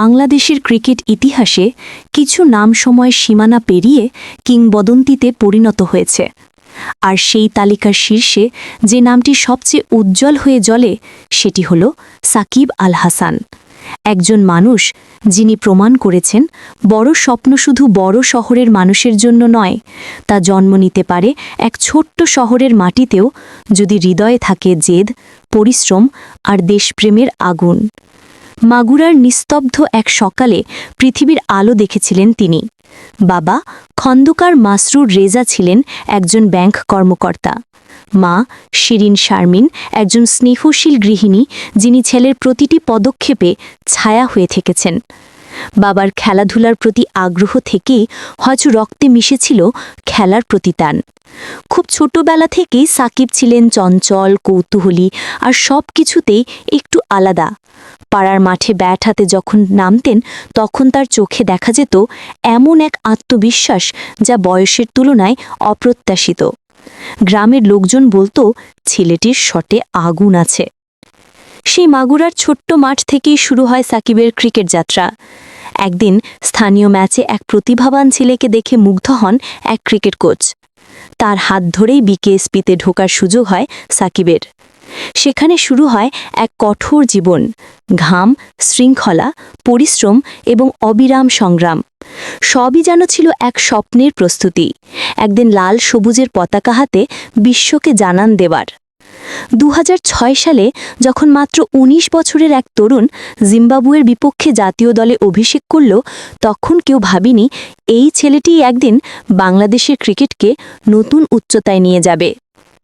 বাংলাদেশের ক্রিকেট ইতিহাসে কিছু নাম সময় সীমানা পেরিয়ে কিংবদন্তিতে পরিণত হয়েছে। আর সেই তালিকার শীর্ষে যে নামটি সবচেয়ে উজ্জ্বল হয়ে জ্বলে সেটি হল সাকিব আল হাসান। একজন মানুষ যিনি প্রমাণ করেছেন বড় স্বপ্ন শুধু বড় শহরের মানুষের জন্য নয়, তা জন্ম নিতে পারে এক ছোট্ট শহরের মাটিতেও যদি হৃদয়ে থাকে জেদ, পরিশ্রম আর দেশপ্রেমের আগুন। মাগুরার নিস্তব্ধ এক সকালে পৃথিবীর আলো দেখেছিলেন তিনি। বাবা খন্দকার মাসরুর রেজা ছিলেন একজন ব্যাংক কর্মকর্তা। মা শিরিন শারমিন একজন স্নেহশীল গৃহিণী যিনি ছেলের প্রতিটি পদক্ষেপে ছায়া হয়ে থেকেছেন। বাবার খেলাধুলার প্রতি আগ্রহ থেকেই হয়তো রক্তে মিশেছিল খেলার প্রতি টান খুব ছোটবেলা থেকেই সাকিব ছিলেন চঞ্চল, কৌতূহলী আর সব কিছুতেই একটু আলাদা। পাড়ার মাঠে ব্যাট হাতে যখন নামতেন, তখন তার চোখে দেখা যেত এমন এক আত্মবিশ্বাস যা বয়সের তুলনায় অপ্রত্যাশিত। গ্রামের লোকজন বলতো, ছেলেটির শটে আগুন আছে। সেই মাগুরার ছোট্ট মাঠ থেকেই শুরু হয় সাকিবের ক্রিকেট যাত্রা। একদিন স্থানীয় ম্যাচে এক প্রতিভাবান ছেলেকে দেখে মুগ্ধ হন এক ক্রিকেট কোচ। তার হাত ধরেই বিকেএসপিতে ঢোকার সুযোগ হয় সাকিবের। সেখানে শুরু হয় এক কঠোর জীবন, ঘাম, শৃঙ্খলা, পরিশ্রম এবং অবিরাম সংগ্রাম। সবই যেন ছিল এক স্বপ্নের প্রস্তুতি, একদিন লাল সবুজের পতাকা হাতে বিশ্বকে জানান দেবার দু হাজার ছয় সালে যখন মাত্র ১৯ বছরের এক তরুণ জিম্বাবুয়ের বিপক্ষে জাতীয় দলে অভিষেক করল, তখন কেউ ভাবিনি এই ছেলেটি একদিন বাংলাদেশের ক্রিকেটকে নতুন উচ্চতায় নিয়ে যাবে।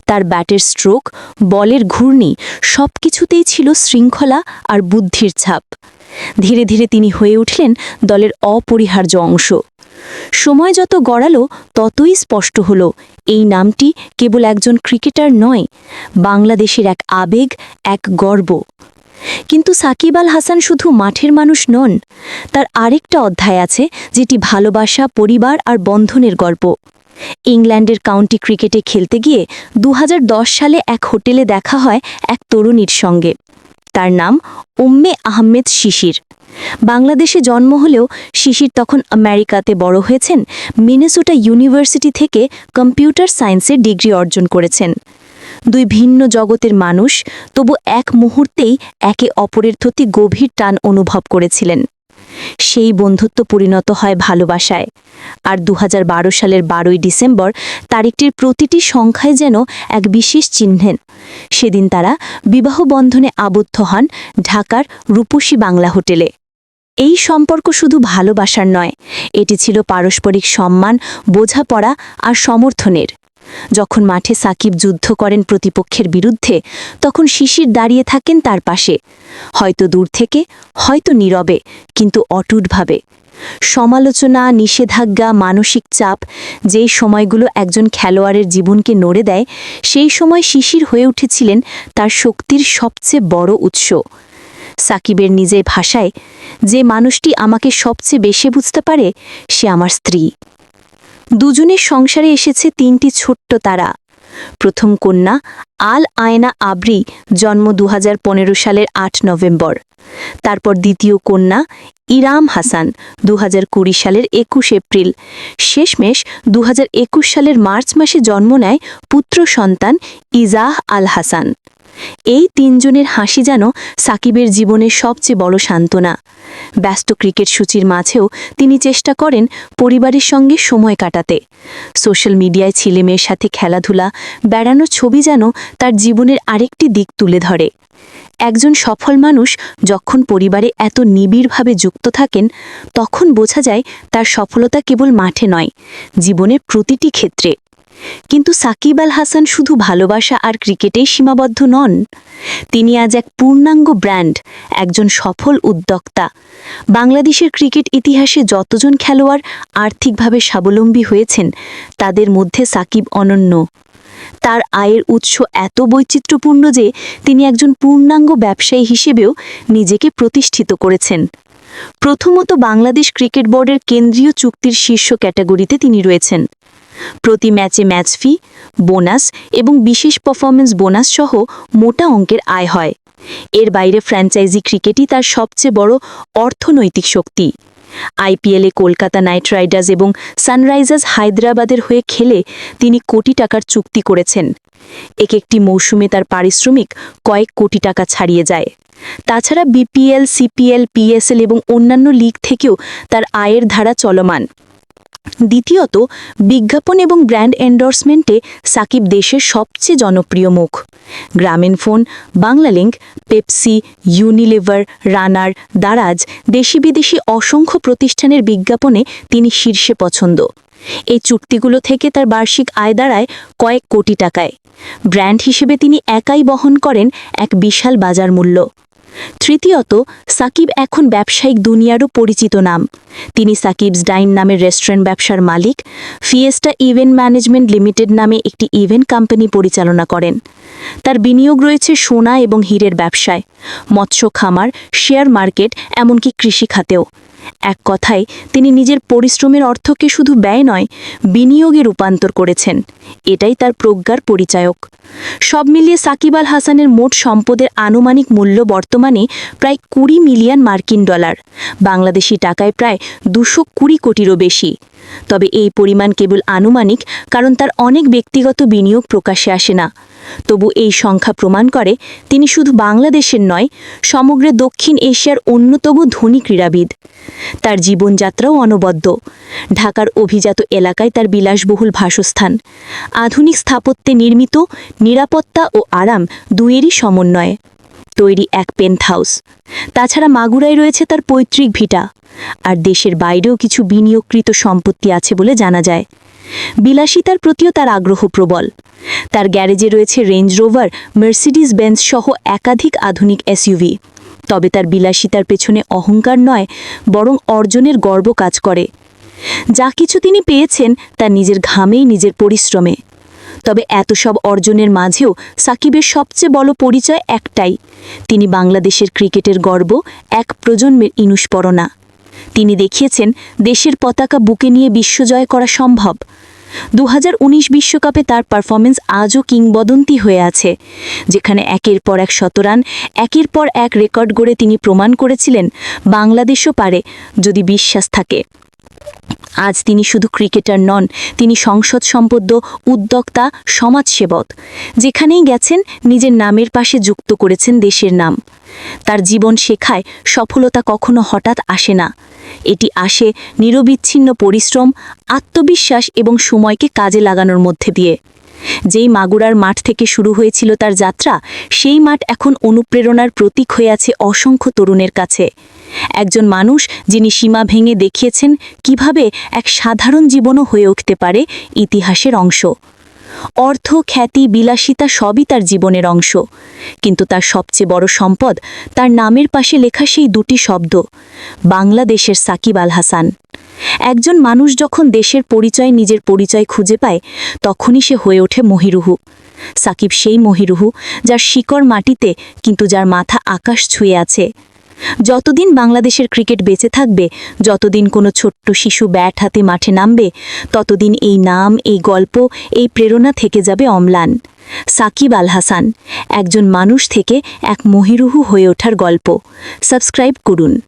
তার ব্যাটের স্ট্রোক বলের ঘূর্ণি সব কিছুতেই ছিল শৃঙ্খলা আর বুদ্ধির ছাপ। ধীরে ধীরে তিনি হয়ে উঠলেন দলের অপরিহার্য অংশ। সময় যত গড়ালো, ততই স্পষ্ট হল, এই নামটি কেবল একজন ক্রিকেটার নয়, বাংলাদেশের এক আবেগ, এক গর্ব। কিন্তু সাকিব আল হাসান শুধু মাঠের মানুষ নন, তার আরেকটা অধ্যায় আছে, যেটি ভালোবাসা, পরিবার আর বন্ধনের গল্প। ইংল্যান্ডের কাউন্টি ক্রিকেটে খেলতে গিয়ে দুহাজার দশ সালে এক হোটেলে দেখা হয় এক তরুণীর সঙ্গে। তার নাম উম্মে আহমেদ শিশির। বাংলাদেশে জন্ম হলেও শিশির তখন আমেরিকাতে বড় হয়েছেন, মিনেসোটা ইউনিভার্সিটি থেকে কম্পিউটার সায়েন্সে ডিগ্রি অর্জন করেছেন। দুই ভিন্ন জগতের মানুষ, তবু এক মুহূর্তেই একে অপরের প্রতি গভীর টান অনুভব করেছিলেন। সেই বন্ধুত্ব পরিণত হয় ভালোবাসায়। আর দু হাজার বারো সালের বারোই ডিসেম্বর তারিখটির প্রতিটি সংখ্যায় যেন এক বিশেষ চিহ্নেন সেদিন তারা বিবাহ বন্ধনে আবদ্ধ হন ঢাকার রূপসী বাংলা হোটেলে। এই সম্পর্ক শুধু ভালোবাসার নয়, এটি ছিল পারস্পরিক সম্মান, বোঝাপড়া আর সমর্থনের। যখন মাঠে সাকিব যুদ্ধ করেন প্রতিপক্ষের বিরুদ্ধে, তখন শিশির দাঁড়িয়ে থাকেন তার পাশে। হয়তো দূর থেকে, হয়তো নীরবে, কিন্তু অটুটভাবে সমালোচনা, নিষেধাজ্ঞা, মানসিক চাপ যেই সময়গুলো একজন খেলোয়াড়ের জীবনকে নড়ে দেয়, সেই সময় শিশির হয়ে উঠেছিলেন তার শক্তির সবচেয়ে বড় উৎস। সাকিবের নিজের ভাষায়, যে মানুষটি আমাকে সবচেয়ে বেশি বুঝতে পারে, সে আমার স্ত্রী। দুজনের সংসারে এসেছে তিনটি ছোট্ট তারা। প্রথম কন্যা আল আয়না আবরি জন্ম দুহাজার পনেরো সালের আট নভেম্বর। তারপর দ্বিতীয় কন্যা ইরাম হাসান দু হাজার কুড়ি সালের একুশ এপ্রিল। শেষমেশ দুহাজার একুশ সালের মার্চ মাসে জন্ম নেয় পুত্র সন্তান ইজাহ আল হাসান। এই তিনজনের হাসি যেন সাকিবের জীবনের সবচেয়ে বড় সান্ত্বনা। ব্যস্ত ক্রিকেট সূচির মাঝেও তিনি চেষ্টা করেন পরিবারের সঙ্গে সময় কাটাতে। সোশ্যাল মিডিয়ায় ছেলেমেয়ের সাথে খেলাধুলা বেড়ানোর ছবি যেন তার জীবনের আরেকটি দিক তুলে ধরে। একজন সফল মানুষ যখন পরিবারে এত নিবিড়ভাবে যুক্ত থাকেন, তখন বোঝা যায় তার সফলতা কেবল মাঠে নয়, জীবনের প্রতিটি ক্ষেত্রে। কিন্তু সাকিব আল হাসান শুধু ভালোবাসা আর ক্রিকেটেই সীমাবদ্ধ নন। তিনি আজ এক পূর্ণাঙ্গ ব্র্যান্ড, একজন সফল উদ্যোক্তা। বাংলাদেশের ক্রিকেট ইতিহাসে যতজন খেলোয়াড় আর্থিকভাবে স্বাবলম্বী হয়েছেন, তাদের মধ্যে সাকিব অনন্য। তার আয়ের উৎস এত বৈচিত্র্যপূর্ণ যে তিনি একজন পূর্ণাঙ্গ ব্যবসায়ী হিসেবেও নিজেকে প্রতিষ্ঠিত করেছেন। প্রথমত বাংলাদেশ ক্রিকেট বোর্ডের কেন্দ্রীয় চুক্তির শীর্ষ ক্যাটাগরিতে তিনি রয়েছেন। প্রতি ম্যাচে ম্যাচ ফি, বোনাস এবং বিশেষ পারফরমেন্স বোনাস সহ মোটা অঙ্কের আয় হয়। এর বাইরে ফ্র্যাঞ্চাইজি ক্রিকেটই তার সবচেয়ে বড় অর্থনৈতিক শক্তি। আইপিএলে কলকাতা নাইট রাইডার্স এবং সানরাইজার্স হায়দ্রাবাদের হয়ে খেলে তিনি কোটি টাকার চুক্তি করেছেন। এক একটি মৌসুমে তার পারিশ্রমিক কয়েক কোটি টাকা ছাড়িয়ে যায়। তাছাড়া বিপিএল সিপিএল পিএসএল এবং অন্যান্য লিগ থেকেও তার আয়ের ধারা চলমান। দ্বিতীয়ত, বিজ্ঞাপন এবং ব্র্যান্ড এন্ডোর্সমেন্টে সাকিব দেশের সবচেয়ে জনপ্রিয় মুখ। Grameen phone, Banglalink, Pepsi, Unilever, Runner, Daraz দেশি বিদেশি অসংখ্য প্রতিষ্ঠানের বিজ্ঞাপনে তিনি শীর্ষে পছন্দ। এই চুক্তিগুলো থেকে তার বার্ষিক আয় দাঁড়ায় কয়েক কোটি টাকায়। ব্র্যান্ড হিসেবে তিনি একাই বহন করেন এক বিশাল বাজার মূল্য তৃতীয়ত, সাকিব এখন ব্যবসায়িক দুনিয়ারও পরিচিত নাম। তিনি সাকিবস ডাইন নামের রেস্টুরেন্ট ব্যবসার মালিক, ফিয়েস্টা ইভেন্ট ম্যানেজমেন্ট লিমিটেড নামে একটি ইভেন্ট কোম্পানি পরিচালনা করেন। তার বিনিয়োগ রয়েছে সোনা এবং হীরের ব্যবসায়। মৎস্য, খামার, শেয়ার মার্কেট, এমনকি কৃষি খাতেও। এক কথায়, তিনি নিজের পরিশ্রমের অর্থকে শুধু ব্যয় নয়, বিনিয়োগে রূপান্তর করেছেন। এটাই তার প্রজ্ঞার পরিচায়ক। সব মিলিয়ে সাকিব আল হাসানের মোট সম্পদের আনুমানিক মূল্য বর্তমানে প্রায় কুড়ি মিলিয়ন মার্কিন ডলার। বাংলাদেশি টাকায় প্রায় দুশো কুড়ি কোটিরও বেশি। তবে এই পরিমাণ কেবল আনুমানিক, কারণ তার অনেক ব্যক্তিগত বিনিয়োগ প্রকাশে আসে না। তবু এই সংখ্যা প্রমাণ করে তিনি শুধু বাংলাদেশের নয়, সমগ্র দক্ষিণ এশিয়ার অন্যতম ধনী ক্রীড়াবিদ। তার জীবনযাত্রাও অনবদ্য। ঢাকার অভিজাত এলাকায় তার বিলাসবহুল ভাসস্থান আধুনিক স্থাপত্যে নির্মিত নিরাপত্তা ও আরাম দুয়েরই সমন্বয়ে। তৈরি এক পেন্থ হাউস তাছাড়া মাগুরায় রয়েছে তার পৈতৃক ভিটা। আর দেশের বাইরেও কিছু বিনিয়োগকৃত সম্পত্তি আছে বলে জানা যায়। বিলাসিতার প্রতিও তার আগ্রহ প্রবল। তার গ্যারেজে রয়েছে রেঞ্জ রোভার মার্সিডিস বেঞ্চ সহ একাধিক আধুনিক এসইউভি তবে তার বিলাসিতার পেছনে অহংকার নয়, বরং অর্জনের গর্ব কাজ করে। যা কিছু তিনি পেয়েছেন, তা নিজের ঘামেই নিজের পরিশ্রমে। তবে এত সব অর্জনের মাঝেও সাকিবের সবচেয়ে বড় পরিচয় একটাই। তিনি বাংলাদেশের ক্রিকেটের গর্ব এক প্রজন্মের ইনুস্পরণা তিনি দেখিয়েছেন, দেশের পতাকা বুকে নিয়ে বিশ্বজয় করা সম্ভব। দু বিশ্বকাপে তার পারফরমেন্স আজও কিংবদন্তি হয়ে আছে, যেখানে একের পর এক শতরান একের পর এক রেকর্ড গড়ে তিনি প্রমাণ করেছিলেন, বাংলাদেশও পারে যদি বিশ্বাস থাকে। আজ তিনি শুধু ক্রিকেটার নন, তিনি সংসদ সম্পদ্য উদ্যোক্তা, সমাজসেবক, যেখানেই গেছেন নিজের নামের পাশে যুক্ত করেছেন দেশের নাম। তার জীবন শেখায় সফলতা কখনো হঠাৎ আসে না। এটি আসে নিরবিচ্ছিন্ন পরিশ্রম, আত্মবিশ্বাস এবং সময়কে কাজে লাগানোর মধ্যে দিয়ে। যেই মাগুরার মাঠ থেকে শুরু হয়েছিল তার যাত্রা, সেই মাঠ এখন অনুপ্রেরণার প্রতীক হয়ে আছে অসংখ্য তরুণের কাছে। একজন মানুষ যিনি সীমা ভেঙে দেখিয়েছেন কীভাবে এক সাধারণ জীবনও হয়ে উঠতে পারে ইতিহাসের অংশ। অর্থ, খ্যাতি, বিলাসিতা সবই তার জীবনের অংশ। কিন্তু তার সবচেয়ে বড় সম্পদ তার নামের পাশে লেখা সেই দুটি শব্দ, বাংলাদেশের সাকিব আল হাসান। একজন মানুষ যখন দেশের পরিচয়, নিজের পরিচয় খুঁজে পায়, তখনই সে হয়ে ওঠে মহিরুহু। সাকিব সেই মহিরুহু যার শিকড় মাটিতে, কিন্তু যার মাথা আকাশ ছুঁয়ে আছে। যতদিন বাংলাদেশের ক্রিকেট বেঁচে থাকবে, যতদিন কোনো ছোট্ট শিশু ব্যাট হাতে মাঠে নামবে, ততদিন এই নাম, এই গল্প, এই প্রেরণা থেকে যাবে অম্লান। সাকিব আল হাসান, একজন মানুষ থেকে এক মহিরুহু হয়ে ওঠার গল্প। সাবস্ক্রাইব করুন।